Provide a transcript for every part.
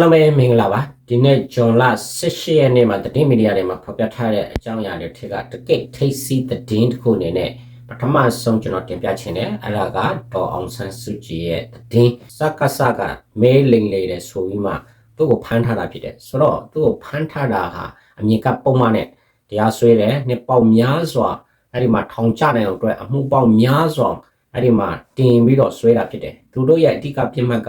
အားလုံးပဲမင်္ဂလာပါဒီနေ့ဂျွန်လ18ရက်နေ့မှာသတင်းမီဒီယာတွေမှာဖော်ပြထားတဲ့အကြောင်းအရာတွေထက်ကတကယ့်ထိတ်စီးသတင်းတစ်ခုအနေနဲ့ပထမဆုံးကျွန်တော်တင်ပြချင်တယ်အဲ့ဒါကဒေါ်အောင်ဆန်းစုကြည်ရဲ့သတင်းစကစကမဲလိမ်လေတဲ့ဆိုပြီးမှသူ့ကိုဖမ်းထားတာဖြစ်တယ်ဆိုတော့သူ့ကိုဖမ်းထားတာဟာအမြင်ကပုံမှန်နဲ့တရားစွဲတယ်နှစ်ပေါက်များစွာအဲ့ဒီမှာထောင်ချနိုင်အောင်အတွက်အမှုပေါက်များစွာအဲ့ဒီမှာတင်ပြီးတော့စွဲတာဖြစ်တယ်သူတို့ရဲ့အဓိကပြစ်မှတ်က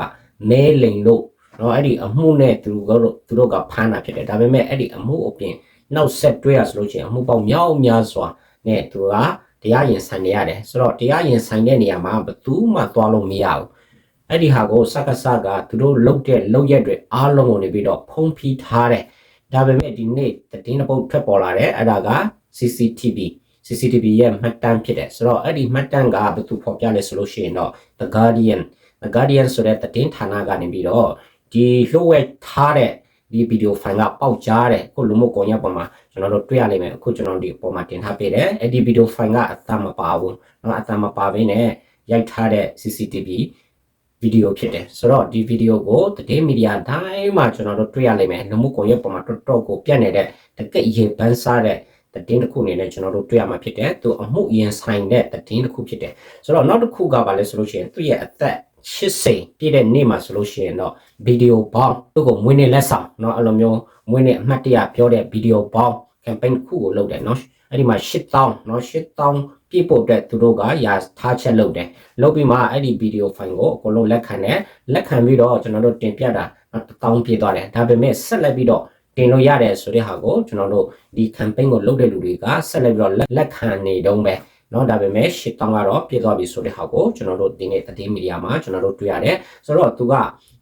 မဲလိမ်လို့ နော်အဲ့ဒီအမှုနဲ့သူတို့သူတို့ကဖမ်းတာဖြစ်တယ်ဒါပေမဲ့အဲ့ဒီအမှုအပြင်နောက်ဆက်တွဲရဆိုလို့ရှိရင်အမှုပေါက်များများစွာနဲ့သူကတရားရင်ဆိုင်နေရတယ်ဆိုတော့တရားရင်ဆိုင်တဲ့နေရာမှာဘယ်သူမှသွားလို့မရဘူးအဲ့ဒီဟာကိုစက္ကစကသူတို့လုတ်တဲ့လုတ်ရက်တွေအားလုံးကိုနေပြီးတော့ဖုံးဖိထားတယ်ဒါပေမဲ့ဒီနေ့သတင်းတစ်ပုဒ်ထွက်ပေါ်လာတယ်အဲ့ဒါက CCTV CCTV ရဲ့မှတ်တမ်းဖြစ်တယ်ဆိုတော့အဲ့ဒီမှတ်တမ်းကဘယ်သူဖော်ပြလဲဆိုလို့ရှိရင်တော့ The Guardian The Guardian ဆိုတဲ့သတင်းဌာနကနေပြီးတော့ ဒီလှုပ်ဝဲထားတဲ့ဒီဗီဒီယိုဖိုင်ကပေါက်ကြားတယ်ခုလူမှုကွန်ရက်ပေါ်မှာကျွန်တော်တို့တွေ့ရလိမ့်မယ်အခုကျွန်တော်ဒီပေါ်မှာတင်ထားပေးတယ်အဲ့ဒီဗီဒီယိုဖိုင်ကအသံမပါဘူးเนาะအသံမပါဘဲနဲ့ရိုက်ထားတဲ့ CCTV ဗီဒီယိုဖြစ်တယ်ဆိုတော့ဒီဗီဒီယိုကိုသတင်းမီဒီယာတိုင်းမှာကျွန်တော်တို့တွေ့ရလိမ့်မယ်လူမှုကွန်ရက်ပေါ်မှာတော်တော်ကိုပြန့်နေတဲ့တကယ့်ရေပန်းစားတဲ့သတင်းတစ်ခုအနေနဲ့ကျွန်တော်တို့တွေ့ရမှာဖြစ်တယ်သူအမှုရင်ဆိုင်တဲ့သတင်းတစ်ခုဖြစ်တယ်ဆိုတော့နောက်တစ်ခုကပါလဲဆိုလို့ရှိရင်သူ့ရဲ့အသက် 80ပြည့်တဲ့နေ့မှာဆိုလို့ရှိရင်တော့ဗီဒီယိုဘောင်းသူ့ကိုမွေးနေ့လက်ဆောင်เนาะအဲ့လိုမျိုးမွေးနေ့အမှတ်တရပြောတဲ့ဗီဒီယိုဘောင်း campaign တစ်ခုကိုလုပ်တယ်เนาะအဲ့ဒီမှာ8000เนาะ8000ပြည့်ဖို့အတွက်သူတို့ကရာထားချက်လုပ်တယ်လုပ်ပြီးမှအဲ့ဒီဗီဒီယိုဖိုင်ကိုအကုန်လုံးလက်ခံတယ်လက်ခံပြီးတော့ကျွန်တော်တို့တင်ပြတာ1000ပြည့်သွားတယ်ဒါပေမဲ့ဆက်လက်ပြီးတော့တင်လို့ရတယ်ဆိုတဲ့ဟာကိုကျွန်တော်တို့ဒီ campaign ကိုလုပ်တဲ့လူတွေကဆက်လက်ပြီးတော့လက်ခံနေတုံးပဲ เนาะဒါပေမဲ့ရှစ်တောင်းကတော့ပြည့်သွားပြီဆိုတဲ့ဟာကိုကျွန်တော်တို့ဒီနေ့သတင်းမီဒီယာမှာကျွန်တော်တို့တွေ့ရတယ်ဆိုတော့သူက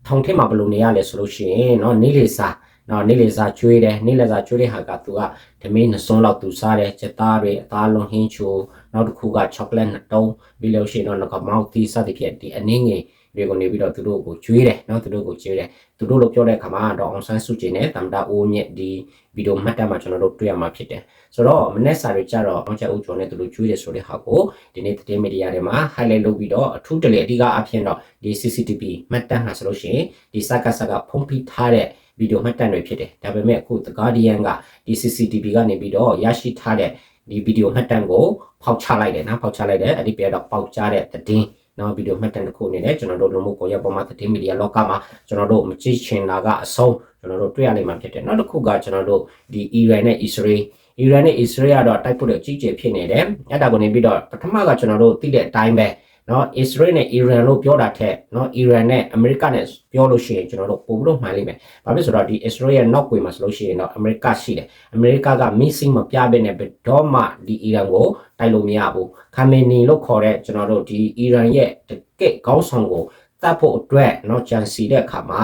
ထောင်ထက်မှာဘယ်လိုနေရလဲဆိုလို့ရှိရင်เนาะနေလေစာเนาะနေလေစာကျွေးတယ်နေလေစာကျွေးတဲ့ဟာကသူကဓမင်းနှစွန်းလောက်သူစားတယ်ချက်သားတွေအသားလုံးဟင်းချိုနောက်တစ်ခုကချောကလက်နှစ်တုံးပြီးလို့ရှိရင်တော့ငါမောက်သီးစသဖြင့်ဒီအနည်းငယ် တွေကိုနေပြီးတော့သူတို့ကိုကျွေးတယ်နော်သူတို့ကိုကျွေးတယ်သူတို့လို့ပြောတဲ့အခါမှာတော့အောင်ဆန်းစုကြည်နဲ့တမ်တာအိုးမြင့်ဒီဗီဒီယိုမှတ်တမ်းမှာကျွန်တော်တို့တွေ့ရမှာဖြစ်တယ်ဆိုတော့မနေ့စာတွေကြတော့အောင်ချက်အိုးကျော်နဲ့သူတို့ကျွေးတယ်ဆိုတဲ့ဟာကိုဒီနေ့သတင်းမီဒီယာတွေမှာ highlight လုပ်ပြီးတော့အထူးတလေအဓိကအဖြစ်တော့ဒီ CCTV မှတ်တမ်းဟာဆိုလို့ရှိရင်ဒီစကားစကားဖုံးဖိထားတဲ့ဗီဒီယိုမှတ်တမ်းတွေဖြစ်တယ်ဒါပေမဲ့အခု The Guardian ကဒီ CCTV ကနေပြီးတော့ရရှိထားတဲ့ဒီဗီဒီယိုမှတ်တမ်းကိုဖောက်ချလိုက်တယ်နော်ဖောက်ချလိုက်တယ်အဲ့ဒီပြတော့ပေါက်ချတဲ့သတင်း နော်ဗီဒီယိုမှတ်တမ်းတစ်ခုအနေနဲ့ကျွန်တော်တို့လူမှုကွန်ရက်ပေါ်မှာသတင်းမီဒီယာလောကမှာကျွန်တော်တို့မကြည့်ချင်တာကအဆုံးကျွန်တော်တို့တွေ့ရလိမ့်မှာဖြစ်တယ်နောက်တစ်ခုကကျွန်တော်တို့ဒီ Iran နဲ့ Israel အီရန်နဲ့အစ္စရေးကတော့တိုက်ဖို့တော့အကြီးကျယ်ဖြစ်နေတယ်။အဲ့ဒါကိုနေပြီးတော့ပထမကကျွန်တော်တို့သိတဲ့အတိုင်းပဲ နော်အစ္စရေးနဲ့အီရန်လို့ပြောတာထက်နော်အီရန်နဲ့အမေရိကနဲ့ပြောလို့ရှိရင်ကျွန်တော်တို့ပို့လို့မှန်လိမ့်မယ်။ဘာဖြစ်ဆိုတော့ဒီအစ္စရေးရဲ့နောက်ွယ်မှာဆိုလို့ရှိရင်တော့အမေရိကရှိတယ်။အမေရိကကမင်းစင်းမပြဘဲနဲ့ဘယ်တော့မှဒီအီရန်ကိုတိုက်လို့မရဘူး။ခမေနီလို့ခေါ်တဲ့ကျွန်တော်တို့ဒီအီရန်ရဲ့တကယ့်ခေါင်းဆောင်ကိုတတ်ဖို့အတွက်နော်ဂျန်စီတဲ့အခါမှာ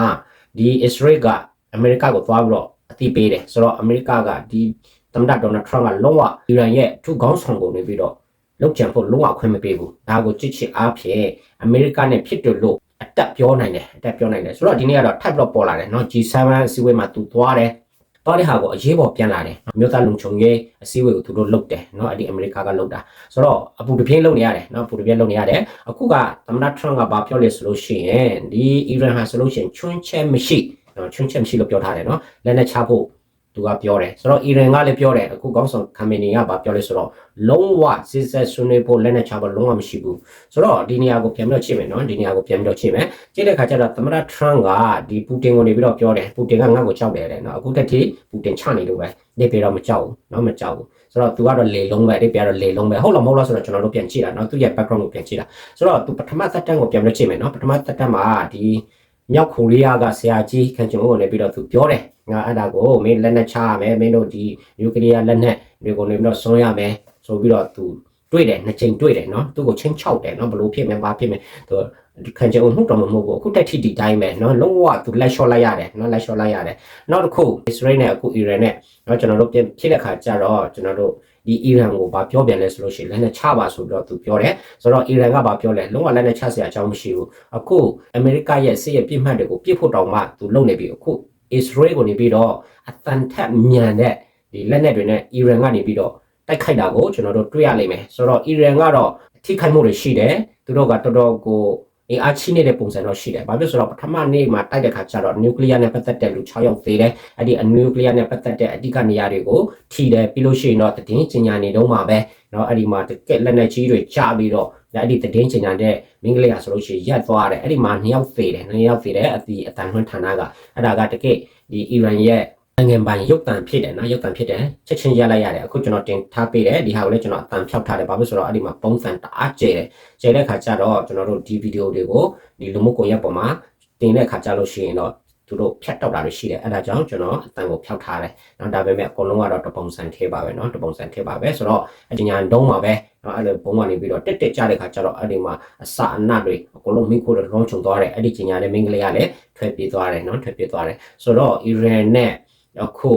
ဒီအစ္စရေးကအမေရိကကိုသွားပြီးတော့အသိပေးတယ်။ဆိုတော့အမေရိကကဒီသမ္မတဒေါ်နယ်ထရမ့်ကလုံးဝအီရန်ရဲ့ထူခေါင်းဆောင်ကိုနေပြီးတော့ လောက်ကြံဖို့လုံးဝခွင့်မပေးဘူးဒါကိုကြည့်ချင်အားဖြင့်အမေရိကနဲ့ဖြစ်တယ်လို့အတက်ပြောနိုင်တယ်အတက်ပြောနိုင်တယ်ဆိုတော့ဒီနေ့ကတော့ထပ်ပြီးတော့ပေါ်လာတယ်เนาะ G7 အစည်းအဝေးမှာသူသွားတယ်တော့တဲ့ဟာကိုအရေးပေါ်ပြန်လာတယ်မြို့သားလုံခြုံရေးအစည်းအဝေးကိုသူတို့လုပ်တယ်เนาะအဲ့ဒီအမေရိကကလုပ်တာဆိုတော့အပူတပြင်းလုပ်နေရတယ်เนาะအပူတပြင်းလုပ်နေရတယ်အခုကသမ္မတထရန့်ကဘာပြောလဲဆိုလို့ရှိရင်ဒီအီရန်ဟာဆိုလို့ရှိရင်ချွန်းချက်မရှိเนาะချွန်းချက်မရှိလို့ပြောထားတယ်เนาะလက်နဲ့ချဖို့ သူကပြောတယ်ဆိုတော့အီရန်ကလည်းပြောတယ်အခုကောင်းဆောင်ခမီနီကဗာပြောလဲဆိုတော့လုံးဝစစ်ဆက်ဆွနေဖို့လက်နဲ့ချဖို့လုံးဝမရှိဘူးဆိုတော့ဒီနေရာကိုပြန်ပြီးတော့ချိန်မယ်နော်ဒီနေရာကိုပြန်ပြီးတော့ချိန်မယ်ချိန်တဲ့ခါကျတော့သမ္မတထရန့်ကဒီပူတင်ကိုနေပြီးတော့ပြောတယ်ပူတင်ကငါ့ကိုကြောက်တယ်တဲ့နော်အခုတက်ထိပူတင်ချနေလို့ပဲနေပြီးတော့မကြောက်ဘူးနော်မကြောက်ဘူးဆိုတော့ तू ကတော့လေလုံးပဲအဲ့ပြတော့လေလုံးပဲဟုတ်လားမဟုတ်လားဆိုတော့ကျွန်တော်တို့ပြန်ကြည့်တာနော်သူ့ရဲ့ background ကိုပြန်ကြည့်တာဆိုတော့ तू ပထမသက်တမ်းကိုပြန်ပြီးတော့ချိန်မယ်နော်ပထမသက်တမ်းမှာဒီ မြောက်ကိုရီးယားကဆရာကြီးခန်ကျုံကိုလည်းပြီးတော့သူပြောတယ်ငါအဲ့ဒါကိုမင်းလက်နက်ချရမယ်မင်းတို့ဒီနျူကလ িয়ার လက်နက်တွေကိုလည်းပြီးတော့ဆွန်းရမယ်ဆိုပြီးတော့သူတွေ့တယ်နှစ်ချိန်တွေ့တယ်နော်သူ့ကိုချင်းချောက်တယ်နော်ဘလို့ဖြစ်မယ်ဘာဖြစ်မယ်သူခန်ကျုံမှုတော်မမှုကိုအခုတက်ထိဒီတိုင်းပဲနော်လုံးဝသူလက်လျှော့လိုက်ရတယ်နော်လက်လျှော့လိုက်ရတယ်နောက်တစ်ခု Israel နဲ့အခု Iran နဲ့နော်ကျွန်တော်တို့ပြင်ဖြစ်တဲ့ခါကျတော့ကျွန်တော်တို့ ဒီအီရန်ကိုဗာပြောပြန်လဲဆိုလို့ရှိရင်လက်နဲ့ချပါဆိုပြီးတော့သူပြောတယ်ဆိုတော့အီရန်ကဗာပြောလဲလုံးဝလက်နဲ့ချစရာအကြောင်းမရှိဘူးအခုအမေရိကရဲ့စစ်ရဲ့ပြစ်မှတ်တွေကိုပြစ်ဖို့တောင်မှသူလုပ်နေပြီအခု Israel ကိုနေပြီးတော့အတန်ထက်မြန်တဲ့ဒီလက်နက်တွေနဲ့အီရန်ကနေပြီးတော့တိုက်ခိုက်တာကိုကျွန်တော်တို့တွေ့ရလိမ့်မယ်ဆိုတော့အီရန်ကတော့ထိခိုက်မှုတွေရှိတယ်သူတို့ကတော်တော်ကို အင်အားချိနေတဲ့ပုံစံတော့ရှိတယ်။ဘာဖြစ်ဆိုတော့ပထမနေ့မှာတိုက်တဲ့ခါကျတော့နျူကလ িয়ার နဲ့ပတ်သက်တဲ့လူ6ယောက်သေးတယ်။အဲ့ဒီနျူကလ িয়ার နဲ့ပတ်သက်တဲ့အဓိကနေရာတွေကိုထိတယ်ပြီးလို့ရှိရင်တော့တည်င်းကျင်ညာနေတော့မှာပဲ။နော်အဲ့ဒီမှာတကက်လက်နက်ကြီးတွေချပြီးတော့အဲ့ဒီတည်င်းကျင်ညာတဲ့မင်္ဂလရာဆိုလို့ရှိရင်ရက်သွားတယ်။အဲ့ဒီမှာ2ယောက်သေးတယ်၊2ယောက်သေးတယ်အတီအတန်ထွန်းဌာနကအဲ့ဒါကတကက်ဒီအီရန်ရဲ့ နိုင်ငံပိုင်ရုပ်တံဖြစ်တယ်နော်ရုပ်တံဖြစ်တယ်ချက်ချင်းရလိုက်ရတယ်အခုကျွန်တော်တင်ထားပေးတယ်ဒီဟာကိုလည်းကျွန်တော်အတန်ဖြောက်ထားတယ်ဘာဖြစ်ဆိုတော့အဲ့ဒီမှာပုံစံတအားကျတယ်ကျတဲ့ခါကျတော့ကျွန်တော်တို့ဒီဗီဒီယိုတွေကိုဒီလူမှုကွန်ရက်ပေါ်မှာတင်တဲ့ခါကျလို့ရှိရင်တော့သူတို့ဖြတ်တောက်တာတွေရှိတယ်အဲ့ဒါကြောင့်ကျွန်တော်အတန်ကိုဖြောက်ထားတယ်နော်ဒါပေမဲ့အကုန်လုံးကတော့တပုံစံထဲပါပဲနော်တပုံစံထဲပါပဲဆိုတော့အကျညာတုံးပါပဲနော်အဲ့လိုဘုံကနေပြီးတော့တက်တက်ကြတဲ့ခါကျတော့အဲ့ဒီမှာအစအနတွေအကုန်လုံးမိခိုးတော့လုံးချုံသွားတယ်အဲ့ဒီကျညာလည်းမင်္ဂလာရလည်းထွက်ပြေးသွားတယ်နော်ထွက်ပြေးသွားတယ်ဆိုတော့ Iran နဲ့ အခု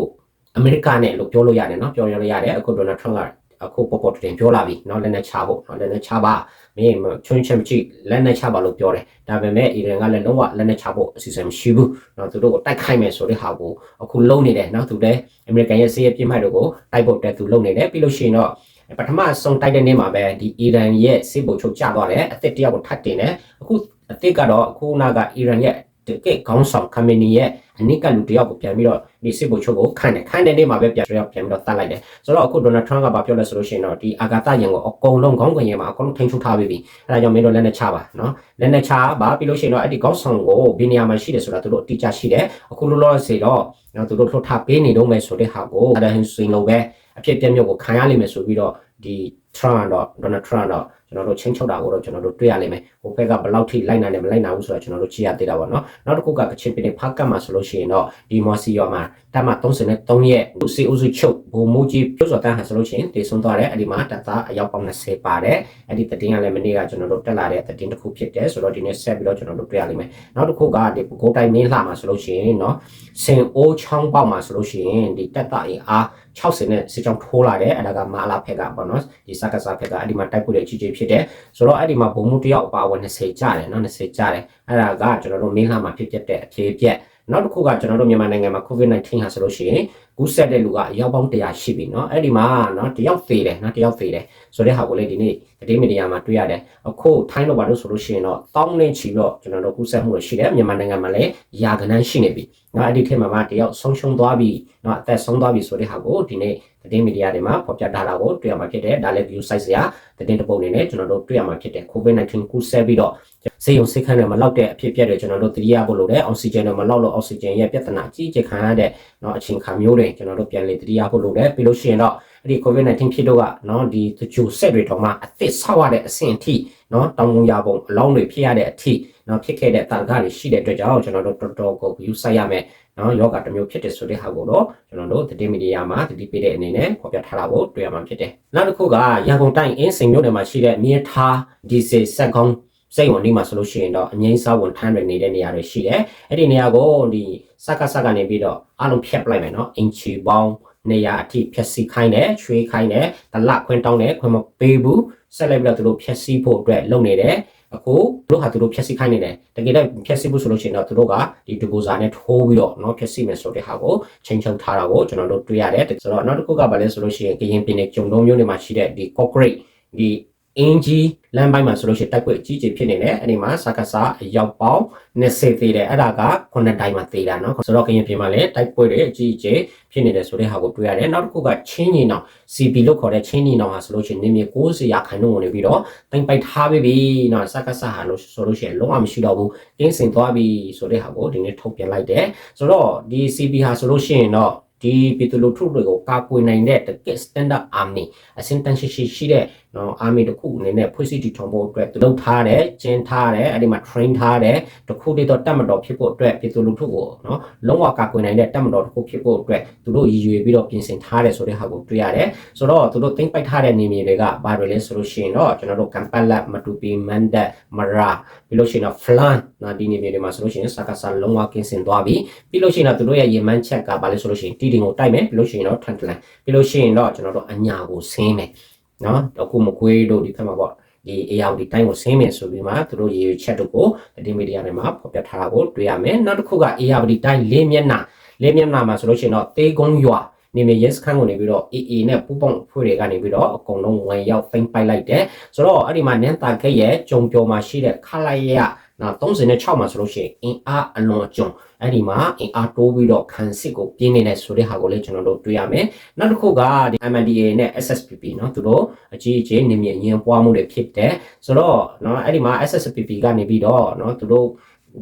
အမေရိကန်နဲ့လို့ပြောလို့ရတယ်နော်ပြောရလို့ရတယ်အခုဒေါ်နယ်ထရမ့်ကအခုပေါ်ပေါ်တင်ပြောလာပြီနော်လက်နဲ့ချဖို့နော်လက်နဲ့ချပါမင်းချွင်းချက်မကြည့်လက်နဲ့ချပါလို့ပြောတယ်ဒါပေမဲ့အီရန်ကလည်းလုံးဝလက်နဲ့ချဖို့အစီအစဉ်မရှိဘူးနော်သူတို့ကိုတိုက်ခိုက်မယ်ဆိုတဲ့ဟာကိုအခုလုံးနေတယ်နော်သူလည်းအမေရိကန်ရဲ့ဆေးရပြင်းမှတ်တွေကိုတိုက်ဖို့တက်သူလုံးနေတယ်ပြီးလို့ရှိရင်တော့ပထမဆုံးတိုက်တဲ့နေ့မှာပဲဒီအီရန်ရဲ့စစ်ဗိုလ်ချုပ်ကျသွားတယ်အသစ်တယောက်ကိုထပ်တင်တယ်အခုအသစ်ကတော့ခုနကအီရန်ရဲ့ ကယ်ခေါင်းဆောင်ခမနီရဲ့အနိကလူတယောက်ကိုပြန်ပြီးတော့ဒီစစ်ဗိုလ်ချုပ်ကိုခန့်တယ်ခန့်တဲ့နေ့မှာပဲပြန်ပြန်ပြန်ပြီးတော့တတ်လိုက်တယ်ဆိုတော့အခုဒေါ်နယ်ထရန့်ကဘာပြောလဲဆိုလို့ရှိရင်တော့ဒီအာဂါတယံကိုအကုန်လုံးခေါင်းကွင်ရမှာအကုန်လုံးထိန်းချုပ်ထားပြီးပြီအဲဒါကြောင့်မင်းတို့လက်နဲ့ချပါနော်လက်နဲ့ချပါပြီးလို့ရှိရင်တော့အဲ့ဒီခေါင်းဆောင်ကိုဘီနီယာမှာရှိတယ်ဆိုတာသူတို့အတိအကျရှိတယ်အခုလောလောဆယ်တော့နော်သူတို့လှုပ်ထားပေးနေတော့မယ်ဆိုတဲ့ဟာကိုအဒဟင်ဆွေလိုပဲအဖြစ်ပြက်မြုပ်ကိုခံရလိမ့်မယ်ဆိုပြီးတော့ဒီ Trump တော့ Donald Trump တော့ကျွန်တော်တို့ချင်းချုပ်တာကိုတော့ကျွန်တော်တို့တွေ့ရလိမ့်မယ်ဟိုဘက်ကဘယ်လောက်ထိလိုက်နိုင်တယ်မလိုက်နိုင်ဘူးဆိုတော့ကျွန်တော်တို့ကြည့်ရသေးတာပေါ့နော်နောက်တစ်ခုကကချင်ပြည်နယ်ဖားကတ်မှာဆိုလို့ရှိရင်တော့ဒီမော်စီရောမှာတပ်မ33ရက်စီအုပ်စုချုပ်ဘိုမိုကြီးပြုတ်စော်တန်းဟာဆိုလို့ရှိရင်တည်ဆုံးသွားတယ်အဲ့ဒီမှာတပ်သားအယောက်ပေါင်း20ပါတယ်အဲ့ဒီတည်င်းကလည်းမနေ့ကကျွန်တော်တို့တက်လာတဲ့တည်င်းတစ်ခုဖြစ်တယ်ဆိုတော့ဒီနေ့ဆက်ပြီးတော့ကျွန်တော်တို့တွေ့ရလိမ့်မယ်နောက်တစ်ခုကဒီပဲခူးတိုင်းမင်းလှမှာဆိုလို့ရှိရင်နော်စင်အိုးချောင်းပေါက်မှာဆိုလို့ရှိရင်ဒီတပ်သားအင်အား60နဲ့စစ်ကြောင်းထိုးလာတယ်အဲ့ဒါကမအလာဖက်ကပေါ့နော်ဒီစကားစားဖက်ကအဲ့ဒီမှာတိုက်ပွဲတွေကြီးကြီးဖြစ်တယ်ဆိုတော့အဲ့ဒီမှာဘုံမှုတယောက်အပါအဝင်20ကျတယ်နော်20ကျတယ်အဲ့ဒါကကျွန်တော်တို့မင်းလာမှာဖြစ်ဖြစ်တဲ့အဖြေပြက်နောက်တစ်ခုကကျွန်တော်တို့မြန်မာနိုင်ငံမှာ COVID-19 ဟာဆိုလို့ရှိရင် ကူးစက်တဲ့လူကအယောက်ပေါင်း100ရှိပြီเนาะအဲ့ဒီမှာเนาะတယောက်သေးတယ်เนาะတယောက်သေးတယ်ဆိုတဲ့ဟာကိုလေဒီနေ့တတိမီဒီယာမှာတွေ့ရတယ်အခုထိုင်းတော့ဘာလို့ဆိုလို့ရှိရင်တော့တောင်းနေချီတော့ကျွန်တော်တို့ကူးစက်မှုတွေရှိတယ်မြန်မာနိုင်ငံမှာလည်းယာကနန်းရှိနေပြီเนาะအဲ့ဒီထက်မှာမှတယောက်ဆုံးရှုံးသွားပြီเนาะအသက်ဆုံးသွားပြီဆိုတဲ့ဟာကိုဒီနေ့တတိမီဒီယာတွေမှာဖော်ပြထားတာကိုတွေ့ရမှာဖြစ်တယ်ဒါလည်း view site ဆရာတတိတပုတ်အနေနဲ့ကျွန်တော်တို့တွေ့ရမှာဖြစ်တယ် COVID-19 ကူးစက်ပြီးတော့စေယုံစိတ်ခန်းတွေမလောက်တဲ့အဖြစ်ပြက်တွေကျွန်တော်တို့တတိယဖို့လို့တဲ့အောက်ဆီဂျင်တွေမလောက်လို့အောက်ဆီဂျင်ရဲ့ပြဿနာကြီးကြီးခံရတဲ့เนาะအချိန်ခါမျိုးတွေ နဲ့ကျွန်တော်တို့ပြန်လည်တတိယဖို့လုပ်တယ်ပြီးလို့ရှိရင်တော့အဲ့ဒီ COVID-19 ဖြစ်တော့ကနော်ဒီတချို့ဆက်တွေတော့မှအသစ်ဆောက်ရတဲ့အဆင့်အထိနော်တောင်းဝန်ရပုံအလောင်းတွေဖြစ်ရတဲ့အထိနော်ဖြစ်ခဲ့တဲ့တန်ခါတွေရှိတဲ့အတွက်ကြောင့်ကျွန်တော်တို့တော်တော်ကိုယူဆိုင်ရမယ်နော်ယောဂတစ်မျိုးဖြစ်တယ်ဆိုတဲ့ဟာကိုတော့ကျွန်တော်တို့သတင်းမီဒီယာမှာတတိပေးတဲ့အနေနဲ့ဖော်ပြထားတာကိုတွေ့ရမှာဖြစ်တယ်နောက်တစ်ခုကရန်ကုန်တိုင်းအင်းစိန်မြို့နယ်မှာရှိတဲ့မြင်းထားဒီစေစက်ကောင်း စိတ်ဝင်ဒီမှာဆိုလို့ရှိရင်တော့အငိမ့်စားဝန်ထမ်းတွေနေတဲ့နေရာတွေရှိတယ်။အဲ့ဒီနေရာကိုဒီစက်ကစက်ကနေပြီးတော့အလုံးဖြတ်ပလိုက်မယ်နော်။အင်ချီပေါင်းနေရာအထိဖြက်စီခိုင်းတယ်ချွေးခိုင်းတယ်တလခွင်းတောင်းတယ်ခွင်းမပေးဘူးဆက်လိုက်ပြီးတော့သူတို့ဖြက်စီဖို့အတွက်လုပ်နေတယ်အခုတို့ဟာသူတို့ဖြက်စီခိုင်းနေတယ်တကယ်တော့ဖြက်စီဖို့ဆိုလို့ရှိရင်တော့သူတို့ကဒီဒီပိုဇာနဲ့ထိုးပြီးတော့เนาะဖြက်စီမယ်ဆိုတဲ့ဟာကိုချိန်ချုပ်ထားတာကိုကျွန်တော်တို့တွေ့ရတယ်ဆိုတော့နောက်တစ်ခုကဘာလဲဆိုလို့ရှိရင်ကရင်ပြည်နယ်ကျုံတုံးမြို့နယ်မှာရှိတဲ့ဒီ concrete ဒီ အင်ဂျီလမ်းပိုင်းမှာဆိုလို့ရှိရင်တိုက်ပွဲအကြီးကြီးဖြစ်နေတယ်အဲ့ဒီမှာစကားစားအရောက်ပေါင်း20သေးတယ်အဲ့ဒါကခုနှစ်တိုင်းမှာသေးတာเนาะဆိုတော့ကရင်ပြည်မှာလည်းတိုက်ပွဲတွေအကြီးကြီးဖြစ်နေတယ်ဆိုတဲ့ဟာကိုတွေ့ရတယ်နောက်တစ်ခုကချင်းညီနောင် CP လို့ခေါ်တဲ့ချင်းညီနောင်ဟာဆိုလို့ရှိရင်နေမြေ90ရာခိုင်နှုန်းဝင်နေပြီးတော့တင်ပိုက်ထားပြီเนาะစကားစားဟာလို့ဆိုလို့ရှိရင်လုံးဝမရှိတော့ဘူးတင်းစင်သွားပြီဆိုတဲ့ဟာကိုဒီနေ့ထုတ်ပြန်လိုက်တယ်ဆိုတော့ဒီ CP ဟာဆိုလို့ရှိရင်တော့ဒီပြည်သူလူထုတွေကိုကာကွယ်နိုင်တဲ့တကယ် standard army အစင်တန်ရှိရှိရှိတဲ့ နော် army တခုအနေနဲ့ဖွဲ့စည်းတည်ထောင်ဖို့အတွက်လုပ်ထားတယ်ကျင်းထားတယ်အဲ့ဒီမှာ train ထားတယ်တခုတည်းတော့တက်မတော်ဖြစ်ဖို့အတွက်ပြည်သူလူထုကိုနော်လုံးဝကာကွယ်နိုင်တဲ့တက်မတော်တခုဖြစ်ဖို့အတွက်သူတို့ရည်ရွယ်ပြီးတော့ပြင်ဆင်ထားတယ်ဆိုတဲ့ဟာကိုတွေ့ရတယ်ဆိုတော့သူတို့သိမ့်ပိုက်ထားတဲ့နေမြေတွေကဘာတွေလဲဆိုလို့ရှိရင်တော့ကျွန်တော်တို့ကမ်ပက်လက်မတူပီမန်ဒက်မရာပြီးလို့ရှိရင်တော့ flan နော်ဒီနေမြေတွေမှာဆိုလို့ရှိရင်စကားဆာလုံးဝကင်းစင်သွားပြီပြီးလို့ရှိရင်တော့သူတို့ရဲ့ရေမန်းချက်ကဘာလဲဆိုလို့ရှိရင်တီတင်ကိုတိုက်မယ်ပြီးလို့ရှိရင်တော့ထန်တလန်ပြီးလို့ရှိရင်တော့ကျွန်တော်တို့အညာကိုဆင်းမယ် နော်တော့ခုမကွေးတို့ဒီဖက်မှာပေါ့ဒီ AR ဒီတိုင်းကိုဆင်းမယ်ဆိုပြီးမှသူတို့ရေချက်တို့ကိုဒီမီဒီယာတွေမှာဖော်ပြထားတာကိုတွေ့ရမယ်နောက်တစ်ခုက AR ဒီတိုင်းလေးမျက်နှာလေးမျက်နှာမှာဆိုလို့ရှိရင်တော့တေးကုန်းရွာနေမြေ yes ခန်းကိုနေပြီးတော့ AA နဲ့ပူပေါင်းဖွဲ့တွေကနေပြီးတော့အကုန်လုံးဝင်ရောက်ဖိမ့်ပိုက်လိုက်တယ်ဆိုတော့အဲ့ဒီမှာနန်းတာခက်ရဲ့ကြုံပြော်မှာရှိတဲ့ခလိုက်ရ နောက်36မှာဆိုလို့ရှိရင်အင်အားအလွန်အကျွံအဲ့ဒီမှာအင်အားတိုးပြီးတော့ခံစစ်ကိုပြင်းနေတဲ့ဆိုတဲ့ဟာကိုလည်းကျွန်တော်တို့တွေ့ရမယ်နောက်တစ်ခုကဒီ MNDA နဲ့ SSPP เนาะသူတို့အကြီးအကျယ်နေမြင့်ရင်ပွားမှုတွေဖြစ်တယ်ဆိုတော့เนาะအဲ့ဒီမှာ SSPP ကနေပြီးတော့เนาะသူတို့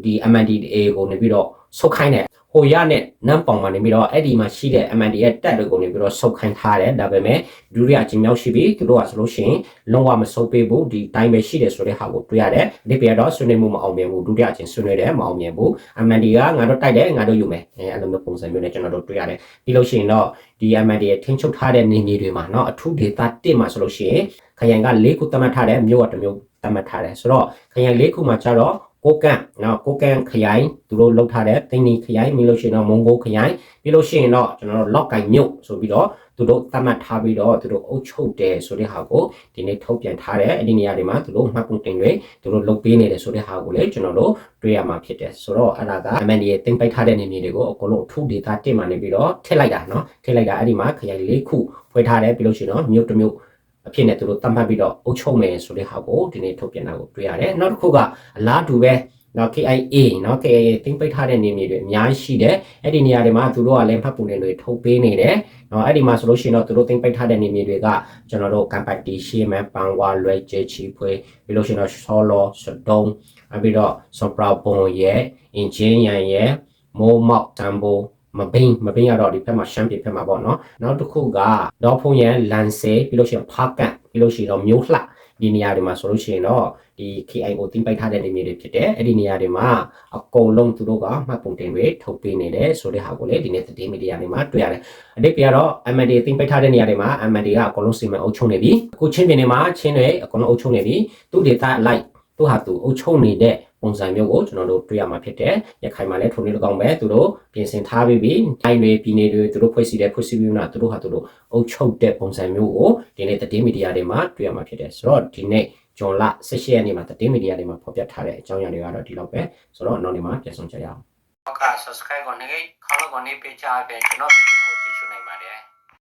ဒီ MNDA ကိုနေပြီးတော့ဆုတ်ခိုင်းတယ်ဟိုရနဲ့နမ်ပောင်မှာနေပြီးတော့အဲ့ဒီမှာရှိတဲ့ MNDA ရဲ့တက်တွေကိုနေပြီးတော့ဆုတ်ခိုင်းထားတယ်ဒါပေမဲ့ဒုတိယအကြိမ်မြောက်ရှိပြီသူတို့ကဆိုလို့ရှိရင်လုံးဝမဆုတ်ပေးဘူးဒီတိုင်းပဲရှိတယ်ဆိုတဲ့ဟာကိုတွေ့ရတယ်ဒီပြတော့ဆွေးနွေးမှုမအောင်မြင်ဘူးဒုတိယအကြိမ်ဆွေးနွေးတယ်မအောင်မြင်ဘူး MND ကငါတို့တိုက်တယ်ငါတို့ယူမယ်အဲအဲ့လိုမျိုးပုံစံမျိုးနဲ့ကျွန်တော်တို့တွေ့ရတယ်ပြီးလို့ရှိရင်တော့ဒီ MND ရဲ့ထင်းချုပ်ထားတဲ့နေမြေတွေမှာเนาะအထူးဒေသ1မှာဆိုလို့ရှိရင်ခရိုင်က၄ခုသတ်မှတ်ထားတယ်မြို့ကတစ်မျိုးသတ်မှတ်ထားတယ်ဆိုတော့ခရိုင်၄ခုမှာကျတော့ ကိုကန့်နော်ကိုကန့်ခရိုင်သူတို့လောက်ထားတဲ့တိန်နီခရိုင်ပြီးလို့ရှိရင်တော့မွန်ဂိုခရိုင်ပြီးလို့ရှိရင်တော့ကျွန်တော်တို့လော့ကိုင်မြို့ဆိုပြီးတော့သူတို့သတ်မှတ်ထားပြီးတော့သူတို့အုပ်ချုပ်တယ်ဆိုတဲ့ဟာကိုဒီနေ့ထုတ်ပြန်ထားတယ်အဲ့ဒီနေရာတွေမှာသူတို့မှတ်ပုံတင်တွေသူတို့လုပ်ပေးနေတယ်ဆိုတဲ့ဟာကိုလည်းကျွန်တော်တို့တွေ့ရမှာဖြစ်တယ်ဆိုတော့အဲ့ဒါကအမန်ဒီရဲ့တင်ပိုက်ထားတဲ့နေမြေတွေကိုအကုန်လုံးအထုဒေတာတင်မှနေပြီးတော့ထည့်လိုက်တာနော်ထည့်လိုက်တာအဲ့ဒီမှာခရိုင်၄ခုဖွဲ့ထားတယ်ပြီးလို့ရှိရင်တော့မြို့တစ်မြို့ အဖြစ်နဲ့သူတို့တတ်မှတ်ပြီးတော့အုပ်ချုပ်မယ်ဆိုတဲ့ဟာကိုဒီနေ့ထုတ်ပြန်တာကိုတွေ့ရတယ်နောက်တစ်ခုကအလားတူပဲနော် KIA နော် KIA တင်ပိတ်ထားတဲ့နေမြေတွေအများကြီးရှိတယ်အဲ့ဒီနေရာတွေမှာသူတို့ကလည်းဖတ်ပုံတွေထုတ်ပေးနေတယ်နော်အဲ့ဒီမှာဆိုလို့ရှိရင်တော့သူတို့တင်ပိတ်ထားတဲ့နေမြေတွေကကျွန်တော်တို့ကမ်ပတ်တီရှေမန်ပန်ဝါလွယ်ချေချီဖွေပြီးလို့ရှိရင်တော့ဆောလောစတုံးအပြီးတော့ဆောပရာပုံရဲ့အင်ဂျင်ယန်ရဲ့မိုးမောက်တမ်ဘို မဘိန်းမဘိန်းကတော့ဒီဘက်မှာရှမ်းပြည်ဘက်မှာပေါ့နော်နောက်တစ်ခုကတော့ဖုန်ရန်လန်ဆေပြီးလို့ရှိရင်ဖားကန်ပြီးလို့ရှိရင်တော့မျိုးလှဒီနေရာတွေမှာဆိုလို့ရှိရင်တော့ဒီ KIO တင်ပိုက်ထားတဲ့နေမြေတွေဖြစ်တယ်အဲ့ဒီနေရာတွေမှာအကုန်လုံးသူတို့ကမှတ်ပုံတင်တွေထုတ်ပေးနေတယ်ဆိုတဲ့ဟာကိုလည်းဒီနေ့သတင်းမီဒီယာတွေမှာတွေ့ရတယ်အတိတ်ကတော့ MND တင်ပိုက်ထားတဲ့နေရာတွေမှာ MND ကအကုန်လုံးစီမံအုပ်ချုပ်နေပြီအခုချင်းပြည်နယ်မှာချင်းတွေအကုန်လုံးအုပ်ချုပ်နေပြီသူဒေတာလိုက်သူဟာသူအုပ်ချုပ်နေတဲ့ ပုံစံမျိုးကိုကျွန်တော်တို့တွေ့ရမှာဖြစ်တယ်။ရခိုင်မှာလည်းထုံနေလကောင်ပဲသူတို့ပြင်ဆင်ထားပြီးပြီ။တိုင်းတွေပြည်နယ်တွေသူတို့ဖွဲ့စည်းတဲ့ဖွဲ့စည်းပြီးမှသူတို့ဟာသူတို့အုပ်ချုပ်တဲ့ပုံစံမျိုးကိုဒီနေ့သတင်းမီဒီယာတွေမှာတွေ့ရမှာဖြစ်တယ်။ဆိုတော့ဒီနေ့ဂျွန်လ18ရက်နေ့မှာသတင်းမီဒီယာတွေမှာဖော်ပြထားတဲ့အကြောင်းအရာတွေကတော့ဒီလောက်ပဲ။ဆိုတော့နောက်နေ့မှာပြန်ဆောင်ကြရအောင်။ဟုတ်ကဲ့ subscribe ကိုနေခေါင်းကိုနေပေးချပေးကျွန်တော်ဗီဒီယိုကိုကြည့်ရှုနိုင်ပါတယ်။